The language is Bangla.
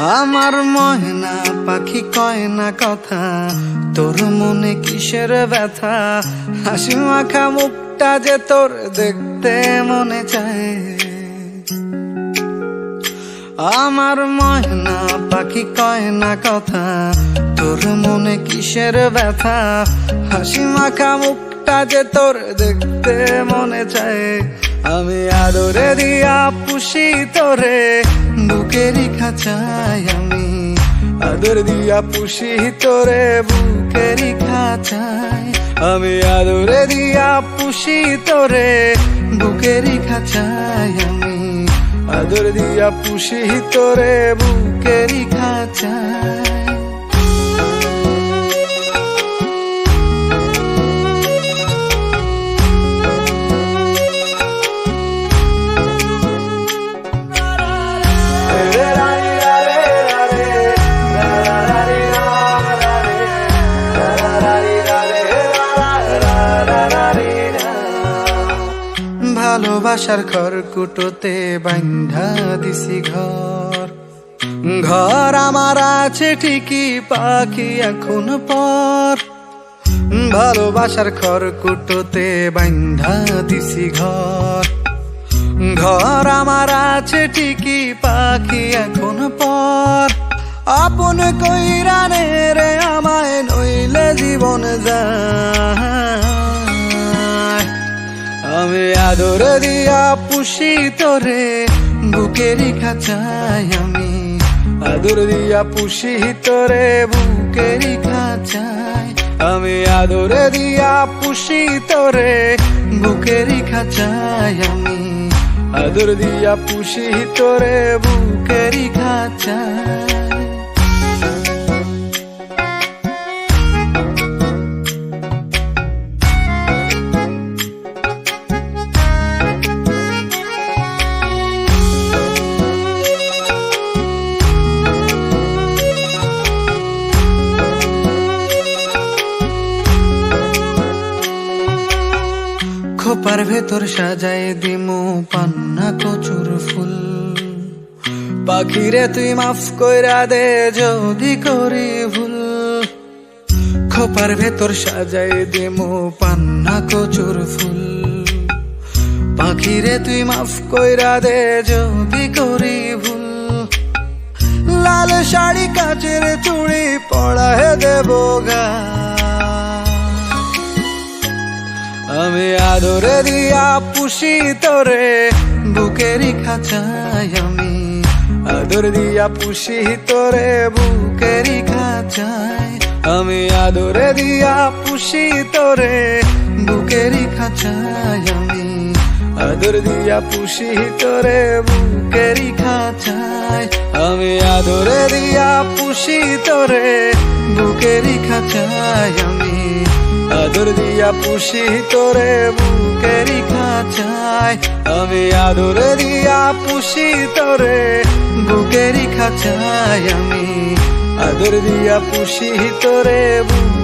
আমার ময়না পাখি কয় না কথা? তোর মনে কিসের ব্যথা? হাসি মাখা মুখটা যে তোর দেখতে মনে চায়। আমার ময়না পাখি কয় না কথা? তোর মনে কিসের ব্যথা? হাসি মাখা মুখটা যে তোর দেখতে মনে চায়। আমি আদরে দিয়া পুষি তোরে বুকেরই খাঁচায় আমি। আদর দিয়া পুষি তোরে বুকেরই খাঁচায় আমি আদরে দিয়া পুষি তোরে বুকেরই খাঁচায় আমি। আদর দিয়া পুষি তোরে বুকেরই খাঁচায় ভালোবাসার ঘর কুটোতে বান্ধা দিছি ঘর। ঘর আমার আছে ঠিকই, পাখি এখন পর। ভালোবাসার ঘর কুটোতে বান্ধা দিছি ঘর। ঘর আমার আছে ঠিকই, পাখি এখন পর। আপন কইরানে রে আমায় নইলে জীবন যায়। আদর দিয়া পুষি তোরে বুকেরই খাঁচায় আমি। আদর দিয়া পুষি তোরে বুকেরই খাঁচায়। আমি আদর দিয়া পুষি তোরে বুকেরই খাঁচায় আমি। আদর দিয়া পুষি তোরে বুকেরই খাঁচায়। খোপার ভেতর সাজায় দিমু পান্না কচুর ফুল। পাখিরে তুই মাফ কইরা দে যদি করি ভুল। খোপার ভেতর সাজায় দিমু পান্না কচুর ফুল। পাখিরে তুই মাফ কইরা দে যদি করি ভুল। লাল শাড়ি কাচের চুড়ি পড়ায় দেবো গা। আদরে দিয়া পুষি তোরে, বুকেরই খাঁচায় আমি। আদর দিয়া পুষি তোরে, বুকেরই খাঁচায়। আমি আদরে দিয়া পুষি তোরে, বুকেরই খাঁচায় আমি। আদর দিয়া পুষি তোরে, বুকেরই খাঁচায়। আমি আদরে দিয়া পুষি তোরে, বুকেরই খাঁচায় আমি। আদর দিয়া পুষি তোরে বুকেরই খাঁচায়। আমি আদর দিয়া পুষি তোরে বুকেরই খাঁচায়। আমি আদর দিয়া পুষি তোরে বুক